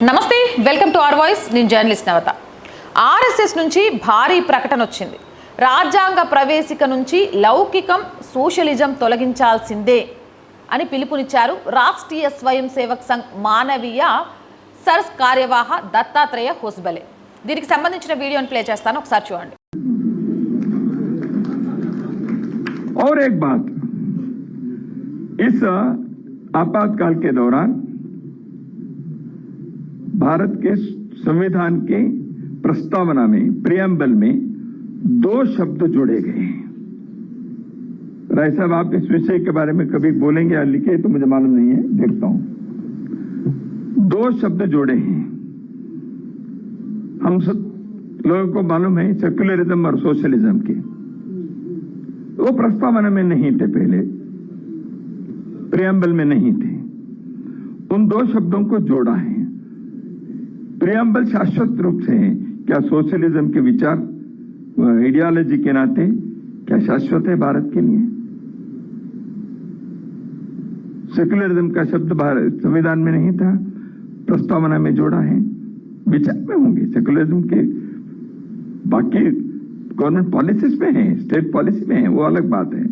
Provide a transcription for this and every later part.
నమస్తే welcome to R voice నేను journalist నవత RSS నుంచి భారీ ప్రకటన వచ్చింది రాజ్యాంగ ప్రవేశిక నుంచి లౌకికం సోషలిజం తొలగించాల్సిందే అని పిలుపునిచ్చారు రాష్ట్రీయ స్వయం సేవక్ సంఘ్ మానవీయ సర్స్ కార్యవాహ దత్తాత్రేయ హోస్బలే దీనికి సంబంధించిన వీడియోని ప్లే చేస్తాను ఒకసారి చూడండి और एक बात इस आपातकाल के दौरान भारत के संविधान के प्रस्तावना में प्रियम्बल में दो शब्द जोड़े गए हैं। राय साहब, आप इस विषय के बारे में कभी बोलेंगे या लिखे तो मुझे मालूम नहीं है, देखता हूँ। दो शब्द जोड़े हैं। हम सब लोगों को मालूम है सेक्युलरिज्म और सोशलिज्म के। वो प्रस्तावना में नहीं थे पहले प्रियम्बल में नहीं थे। उन दो शब्दों को जोड़ा है। प्रियम्बल शाश्वत रूप से है। क्या सोशलिज्म के विचार आइडियोलॉजी के नाते, क्या शाश्वत है भारत के लिए? सेक्युलरिज्म का शब्द भारत संविधान में नहीं था, प्रस्तावना में जोड़ा है। विचार में होंगे। सेक्युलरिज्म के बाकी गवर्नमेंट पॉलिसीज़ में है स्टेट पॉलिसी में है, वो अलग बात है।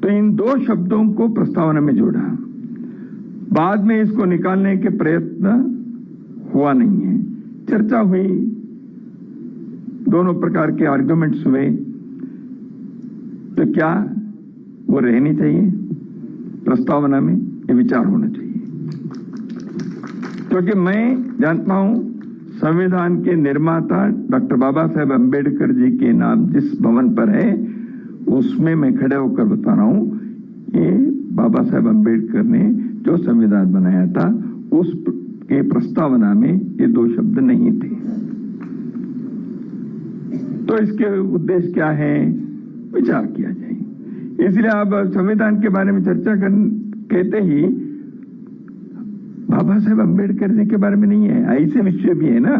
तो इन दो शब्दों को प्रस्तावना में जोड़ा। बाद में इसको निकालने के प्रयत्न हुआ नहीं है। चर्चा हुई। दोनों प्रकार के आर्गुमेंट्स हुए। तो क्या वो रहनी चाहिए? प्रस्तावना में ये विचार होना चाहिए। क्योंकि मैं जानता हूँ, संविधान के निर्माता डॉक्टर बाबा साहेब अंबेडकर जी के नाम जिस भवन पर है, उसमें मैं खड़े होकर बता रहा हूँ, ये बाबा साहेब अंबेडकर ने जो संविधान बनाया था, उस के प्रस्तावना में ये दो शब्द नहीं थे। तो इसके उद्देश्य क्या है? विचार किया जाए। इसलिए आप संविधान के बारे में चर्चा कर, कहते ही बाबा साहेब अंबेडकर जी के बारे में नहीं है, ऐसे विषय भी है ना।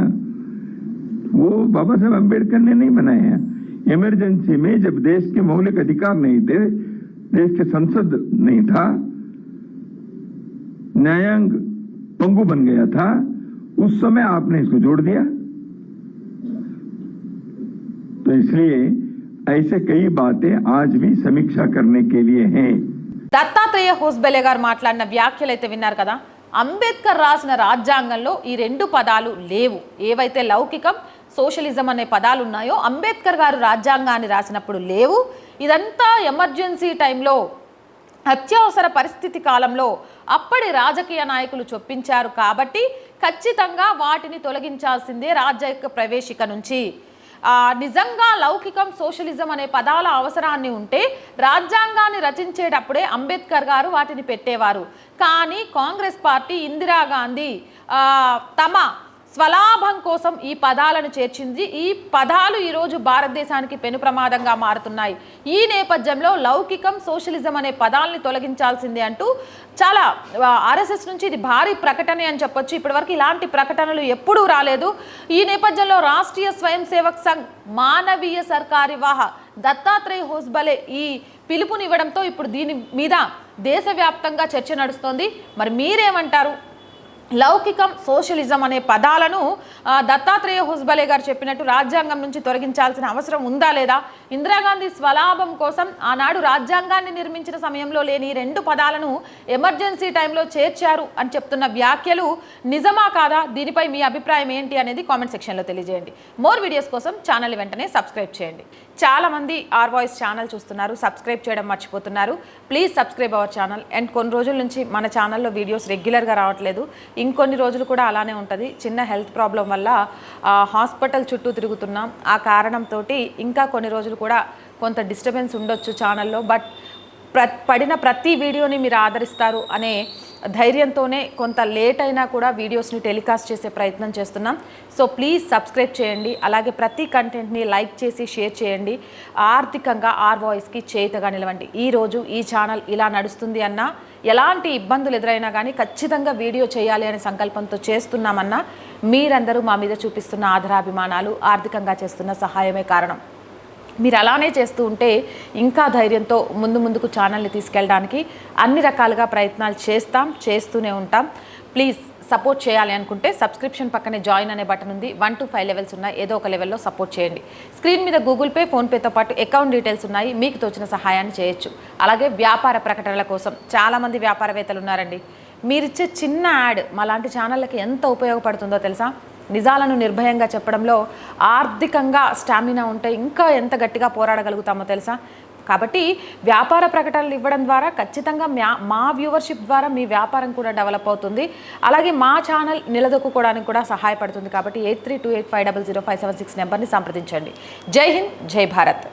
वो बाबा साहेब अंबेडकर ने नहीं बनाया इमरजेंसी में जब देश के मौलिक अधिकार नहीं थे, देश के संसद नहीं था, न्यायांग पंगु बन गया था उस समय आपने इसको जोड़ दिया तो इसलिए ऐसे कई बातें आज भी समीक्षा करने के लिए हैं దత్తాత్రేయ హోస్బెలే గారు మాట్లాడిన వ్యాఖ్యలు అయితే విన్నారు కదా అంబేద్కర్ రాసిన రాజ్యాంగంలో ఈ రెండు పదాలు లేవు ఏవైతే లౌకికం సోషలిజం అనే పదాలు ఉన్నాయో అంబేద్కర్ గారు రాజ్యాంగాన్ని రాసినప్పుడు లేవు ఇదంతా ఎమర్జెన్సీ టైంలో అత్యవసర పరిస్థితి కాలంలో అప్పటి రాజకీయ నాయకులు చొప్పించారు కాబట్టి ఖచ్చితంగా వాటిని తొలగించాల్సిందే రాజ్యాంగ ప్రవేశిక నుంచి. నిజంగా లౌకికం సోషలిజం అనే పదాల అవసరాన్ని ఉంటే రాజ్యాంగాన్ని రచించేటప్పుడే అంబేద్కర్ గారు వాటిని పెట్టేవారు. కానీ కాంగ్రెస్ పార్టీ ఇందిరాగాంధీ తమ స్వలాభం కోసం ఈ పదాలను చేర్చింది. ఈ పదాలు ఈరోజు భారతదేశానికి పెను ప్రమాదంగా మారుతున్నాయి. ఈ నేపథ్యంలో లౌకికం సోషలిజం అనే పదాలని తొలగించాల్సిందే అంటూ చాలా ఆర్ఎస్ఎస్ నుంచి ఇది భారీ ప్రకటన అని చెప్పొచ్చు. ఇప్పటివరకు ఇలాంటి ప్రకటనలు ఎప్పుడూ రాలేదు. ఈ నేపథ్యంలో రాష్ట్రీయ స్వయం సేవక్ సంఘ్ మానవీయ సర్కారి వాహ దత్తాత్రేయ హోస్బలే ఈ పిలుపునివ్వడంతో ఇప్పుడు దీని మీద దేశవ్యాప్తంగా చర్చ నడుస్తోంది. మరి మీరేమంటారు? లౌకికం సోషలిజం అనే పదాలను దత్తాత్రేయ హుస్బలే గారు చెప్పినట్టు రాజ్యాంగం నుంచి తొలగించాల్సిన అవసరం ఉందా లేదా? ఇందిరాగాంధీ స్వలాభం కోసం ఆనాడు రాజ్యాంగాన్ని నిర్మించిన సమయంలో లేని రెండు పదాలను ఎమర్జెన్సీ టైంలో చేర్చారు అని చెప్తున్న వ్యాఖ్యలు నిజమా కాదా? దీనిపై మీ అభిప్రాయం ఏంటి అనేది కామెంట్ సెక్షన్లో తెలియజేయండి. మోర్ వీడియోస్ కోసం ఛానల్ వెంటనే సబ్స్క్రైబ్ చేయండి. చాలామంది ఆర్ వాయిస్ ఛానల్ చూస్తున్నారు సబ్స్క్రైబ్ చేయడం మర్చిపోతున్నారు. Please subscribe our channel. And కొన్ని రోజుల నుంచి మన ఛానల్లో వీడియోస్ రెగ్యులర్గా రావట్లేదు. ఇంకొన్ని రోజులు కూడా అలానే ఉంటుంది. చిన్న హెల్త్ ప్రాబ్లం వల్ల హాస్పిటల్ చుట్టూ తిరుగుతున్నాం ఆ కారణంతో ఇంకా కొన్ని రోజులు కూడా కొంత డిస్టర్బెన్స్ ఉండొచ్చు ఛానల్లో. బట్ ప్ర పడిన ప్రతి వీడియోని మీరు ఆదరిస్తారు అనే ధైర్యంతోనే కొంత లేట్ అయినా కూడా వీడియోస్ని టెలికాస్ట్ చేసే ప్రయత్నం చేస్తున్నాం. సో ప్లీజ్ సబ్స్క్రైబ్ చేయండి. అలాగే ప్రతి కంటెంట్ని లైక్ చేసి షేర్ చేయండి. ఆర్థికంగా ఆర్ వాయిస్కి చేతగా నిలవండి. ఈరోజు ఈ ఛానల్ ఇలా నడుస్తుంది అన్నా ఎలాంటి ఇబ్బందులు ఎదురైనా కానీ ఖచ్చితంగా వీడియో చేయాలి అనే సంకల్పంతో చేస్తున్నామన్నా మీరందరూ మా మీద చూపిస్తున్న ఆధారాభిమానాలు ఆర్థికంగా చేస్తున్న సహాయమే కారణం. మీరు అలానే చేస్తూ ఉంటే ఇంకా ధైర్యంతో ముందు ముందుకు ఛానల్ని తీసుకెళ్ళడానికి అన్ని రకాలుగా ప్రయత్నాలు చేస్తాం చేస్తూనే ఉంటాం. ప్లీజ్ సపోర్ట్ చేయాలి అనుకుంటే సబ్స్క్రిప్షన్ పక్కనే జాయిన్ అనే బటన్ ఉంది. వన్ టు ఫైవ్ లెవెల్స్ ఉన్నాయి. ఏదో ఒక లెవెల్లో సపోర్ట్ చేయండి. స్క్రీన్ మీద గూగుల్ పే ఫోన్పేతో పాటు అకౌంట్ డీటెయిల్స్ ఉన్నాయి. మీకు తోచిన సహాయాన్ని చేయొచ్చు. అలాగే వ్యాపార ప్రకటనల కోసం చాలామంది వ్యాపారవేత్తలు ఉన్నారండి. మీరిచ్చే చిన్న యాడ్ మా లాంటి ఛానళ్ళకి ఎంత ఉపయోగపడుతుందో తెలుసా? నిజాలను నిర్భయంగా చెప్పడంలో ఆర్థికంగా స్టామినా ఉంటే ఇంకా ఎంత గట్టిగా పోరాడగలుగుతామో తెలుసా? కాబట్టి వ్యాపార ప్రకటనలు ఇవ్వడం ద్వారా ఖచ్చితంగా మ్యా మా వ్యూవర్షిప్ ద్వారా మీ వ్యాపారం కూడా డెవలప్ అవుతుంది. అలాగే మా ఛానల్ నిలదొక్కుకోవడానికి కూడా సహాయపడుతుంది. కాబట్టి eight three two eight five double zero five seven six నెంబర్ని సంప్రదించండి. జై హింద్ జై భారత్.